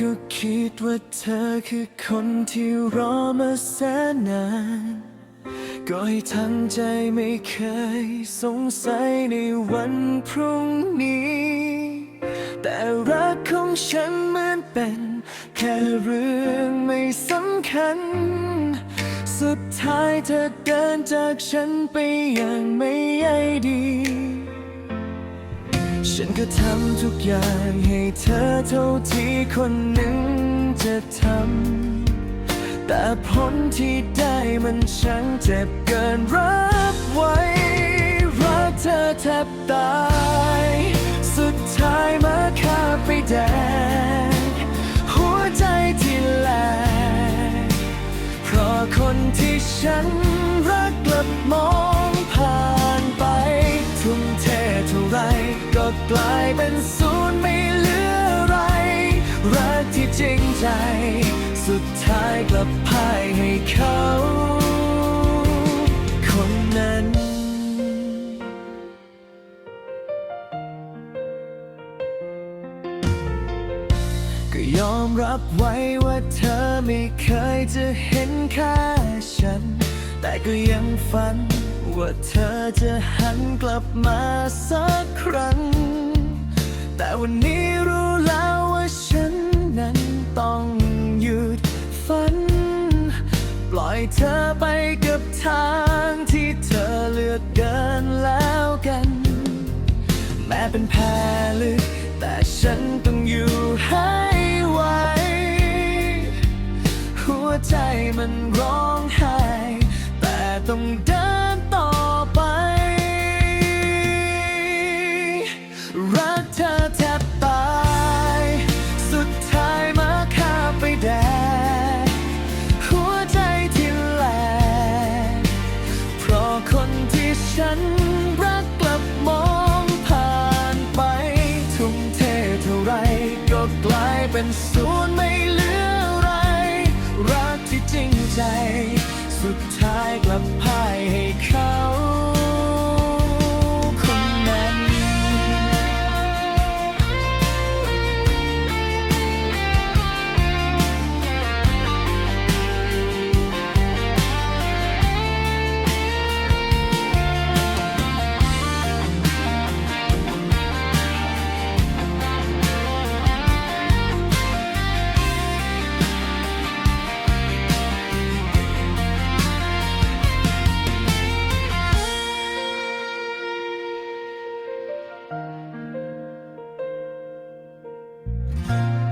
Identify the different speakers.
Speaker 1: ก็คิดว่าเธอคือคนที่รอมาแสนนานก็ให้ทั้งใจไม่เคยสงสัยในวันพรุ่งนี้ แต่รักของฉันเหมือนเป็น แค่เรื่องไม่สำคัญ สุดท้ายเธอเดินจากฉันไปอย่างไม่ใยดี ฉันก็ทำทุกอย่างให้เธอเท่าที่คนหนึ่งจะทำ แต่ผลที่ได้มันช่างเจ็บเกินรับไว้ รักเธอแทบตาย สุดท้ายมาฆ่าไปแดง หัวใจที่แหลกเพราะคนที่ฉันรักกลับมองผ่านไปทุ่มเท ก็กลายเป็นศูนย์ไม่เหลืออะไร รักที่จริงใจ สุดท้ายกลับพ่ายให้เขา คนนั้นก็ยอมรับไว้ว่าเธอไม่เคยจะเห็นค่าฉัน แต่ก็ยังฝัน ว่าเธอจะหันกลับมาสักครั้ง แต่วันนี้รู้แล้วว่าฉันนั้นต้องหยุดฝัน ปล่อยเธอไปกับทางที่เธอเลือกเดินแล้วกัน แม้เป็นแพ้ลึกแต่ฉันต้องอยู่ให้ไหวหัวใจมันร้องไห้ แต่ต้อง ฉันรักกลับมองผ่านไป ทุ่มเทเท่าไรก็กลายเป็นศูนย์ไม่เหลืออะไร รักที่จริงใจ สุดท้ายกลับ
Speaker 2: เ